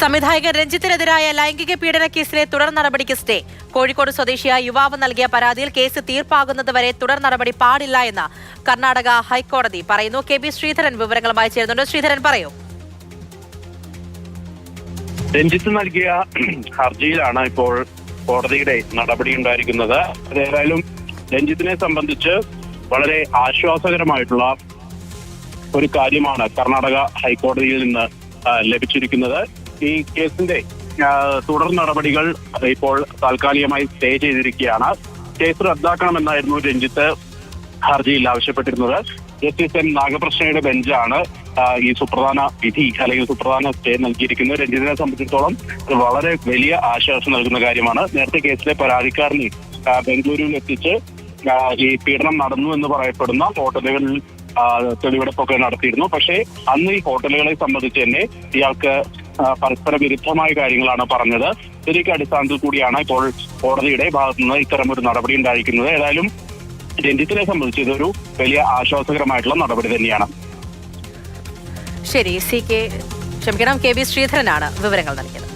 സംവിധായകൻ രഞ്ജിത്തിനെതിരായ ലൈംഗിക പീഡന കേസിലെ തുടർ നടപടിക്ക് സ്റ്റേ. കോഴിക്കോട് സ്വദേശിയായ യുവാവ് നൽകിയ പരാതിയിൽ കേസ് തീർപ്പാകുന്നതുവരെ തുടർ നടപടി പാടില്ല എന്ന് കർണാടക ഹൈക്കോടതി പറയുന്നു. കെ ബി ശ്രീധരൻ വിവരങ്ങളുമായി ചേരുന്നുണ്ട്. ശ്രീധരൻ പറയൂ. രഞ്ജിത്ത് നൽകിയ ഹർജിയിലാണ് ഇപ്പോൾ കോടതിയുടെ നടപടി ഉണ്ടായിരിക്കുന്നത്. ഏതായാലും രഞ്ജിത്തിനെ സംബന്ധിച്ച് വളരെ ആശ്വാസകരമായിട്ടുള്ള ഒരു കാര്യമാണ് കർണാടക ഹൈക്കോടതിയിൽ നിന്ന് ലഭിച്ചിരിക്കുന്നത്. ഈ കേസിന്റെ തുടർ നടപടികൾ ഇപ്പോൾ താൽക്കാലികമായി സ്റ്റേ ചെയ്തിരിക്കുകയാണ്. കേസ് റദ്ദാക്കണമെന്നായിരുന്നു രഞ്ജിത്ത് ഹർജിയിൽ ആവശ്യപ്പെട്ടിരുന്നത്. ജസ്റ്റിസ് എൻ നാഗപ്രശ്നയുടെ ബെഞ്ചാണ് ഈ സുപ്രധാന വിധി അല്ലെങ്കിൽ സുപ്രധാന സ്റ്റേ നൽകിയിരിക്കുന്നത്. രഞ്ജിത്തിനെ സംബന്ധിച്ചിടത്തോളം വളരെ വലിയ ആശ്വാസം നൽകുന്ന കാര്യമാണ്. നേരത്തെ കേസിലെ പരാതിക്കാരനെ ബംഗളൂരുവിൽ എത്തിച്ച് ഈ പീഡനം നടന്നു എന്ന് പറയപ്പെടുന്ന ഹോട്ടലുകളിൽ തെളിവെടുപ്പൊക്കെ നടത്തിയിരുന്നു. പക്ഷേ അന്ന് ഈ ഹോട്ടലുകളെ സംബന്ധിച്ച് തന്നെ ഇയാൾക്ക് പരസ്പര വിരുദ്ധമായ കാര്യങ്ങളാണ് പറഞ്ഞത്. ഇതിന്റെ അടിസ്ഥാനത്തിൽ കൂടിയാണ് ഇപ്പോൾ കോടതിയുടെ ഭാഗത്തു നിന്ന് ഇത്തരം ഒരു നടപടി ഉണ്ടായിരിക്കുന്നത്. ഏതായാലും രഞ്ജിത്തിനെ സംബന്ധിച്ച് ഇതൊരു വലിയ ആശ്വാസകരമായിട്ടുള്ള നടപടി തന്നെയാണ്. ശരി സി കെ ക്ഷമിക്കണം കെ ബി ശ്രീധരനാണ് വിവരങ്ങൾ നൽകിയത്.